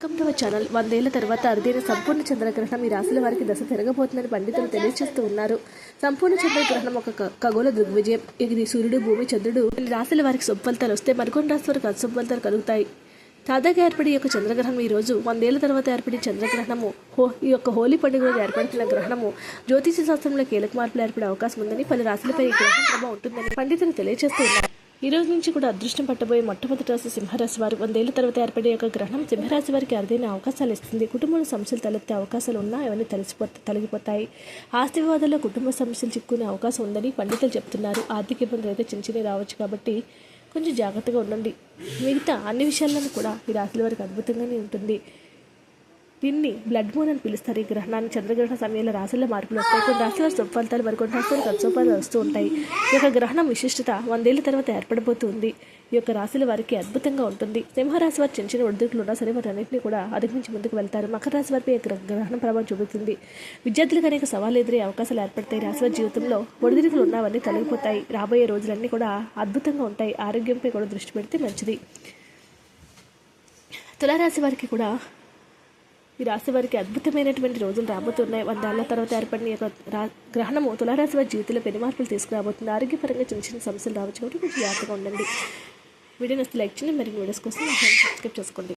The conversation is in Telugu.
వెల్కమ్ టు అవర్ ఛానల్ వందేళ్ళ తర్వాత అరుదైన సంపూర్ణ చంద్రగ్రహణం ఈ రాశుల వారికి దశ తిరగబోతుందని పండితులు తెలియజేస్తూ ఉన్నారు. సంపూర్ణ చంద్రగ్రహణం ఒక ఖగోళ దృగ్విజయం. ఇది సూర్యుడు భూమి చంద్రుడు. ఈ రాశుల వారికి శుభ వస్తే మరికొన్ని రాశి వారికి అశుభ కలుగుతాయి. తాజాగా ఏర్పడి యొక్క చంద్రగ్రహణం ఈ రోజు వందేళ్ళ తర్వాత ఏర్పడిన చంద్రగ్రహణము. హో ఈ యొక్క హోలీ పండుగ రోజు ఏర్పడుతున్న గ్రహణము. జ్యోతిష శాస్త్రంలో కీలక మార్పులు ఏర్పడే అవకాశం ఉందని పలు రాశులపై ఈ గ్రహణం ప్రభావం ఉంటుందని పండితులు తెలియజేస్తూ ఉన్నారు. ఈ రోజు నుంచి కూడా అదృష్టం పట్టబోయే మొట్టమొదటి రాశి సింహరాశి వారు వందేళ్ళ తర్వాత ఏర్పడే యొక్క గ్రహణం సింహరాశి వారికి అరుదైన అవకాశాలు ఇస్తుంది. కుటుంబంలో సమస్యలు తలెత్తే అవకాశాలు ఉన్నా అవన్నీ తలిసిపో తొలగిపోతాయి. ఆస్తి వివాదాల్లో కుటుంబ సమస్యలు చిక్కునే అవకాశం ఉందని పండితులు చెప్తున్నారు. ఆర్థిక ఇబ్బందులు అయితే చిన్న రావచ్చు కాబట్టి కొంచెం జాగ్రత్తగా ఉండండి. మిగతా అన్ని విషయాలను కూడా ఈ రాశుల వారికి అద్భుతంగానే ఉంటుంది. దీన్ని బ్లడ్ మూన్ అని పిలుస్తారు. ఈ గ్రహణాన్ని చంద్రగ్రహణ సమయంలో రాశుల్లో మార్పులు వస్తాయి. కొన్ని రాశుల వారి శుభ ఫలితాలు మరికొన్ని రాశుల వస్తూ ఉంటాయి. ఈ యొక్క గ్రహణం విశిష్టత వందేళ్ళ తర్వాత ఏర్పడబోతుంది. ఈ యొక్క రాశుల వారికి అద్భుతంగా ఉంటుంది. సింహరాశి వారి చిన్న చిన్న ఒడిదుడుకులు ఉన్నా సరే వారి అన్నింటినీ కూడా అధిగమించి ముందుకు వెళ్తారు. మకర రాశి వారిపై ఈ గ్ర- గ్రహణం ప్రభావం చూపుతుంది. విద్యార్థులకు అనేక సవాలు ఎదురే అవకాశాలు ఏర్పడతాయి. రాశి వారి జీవితంలో ఒడిదుడుకులు ఉన్నవన్నీ తొలగిపోతాయి. రాబోయే రోజులన్నీ కూడా అద్భుతంగా ఉంటాయి. ఆరోగ్యంపై కూడా దృష్టి పెడితే మంచిది. తులారాశి వారికి కూడా ఈ రాశి వారికి అద్భుతమైనటువంటి రోజులు రాబోతున్నాయి. వందేళ్ళ తర్వాత ఏర్పడిన యొక్క గ్రహణము తులారాశి వారి జీవితంలో పెను మార్పులు తీసుకురాబోతుంది. ఆరోగ్యపరంగా చిన్న చిన్న సమస్యలు రావచ్చు కాబట్టి కొంచెం జాగ్రత్తగా ఉండండి. వీడియో నచ్చితే లైక్ చేయండి. మరిన్ని వీడియోస్ కోసం సబ్స్క్రైబ్ చేసుకోండి.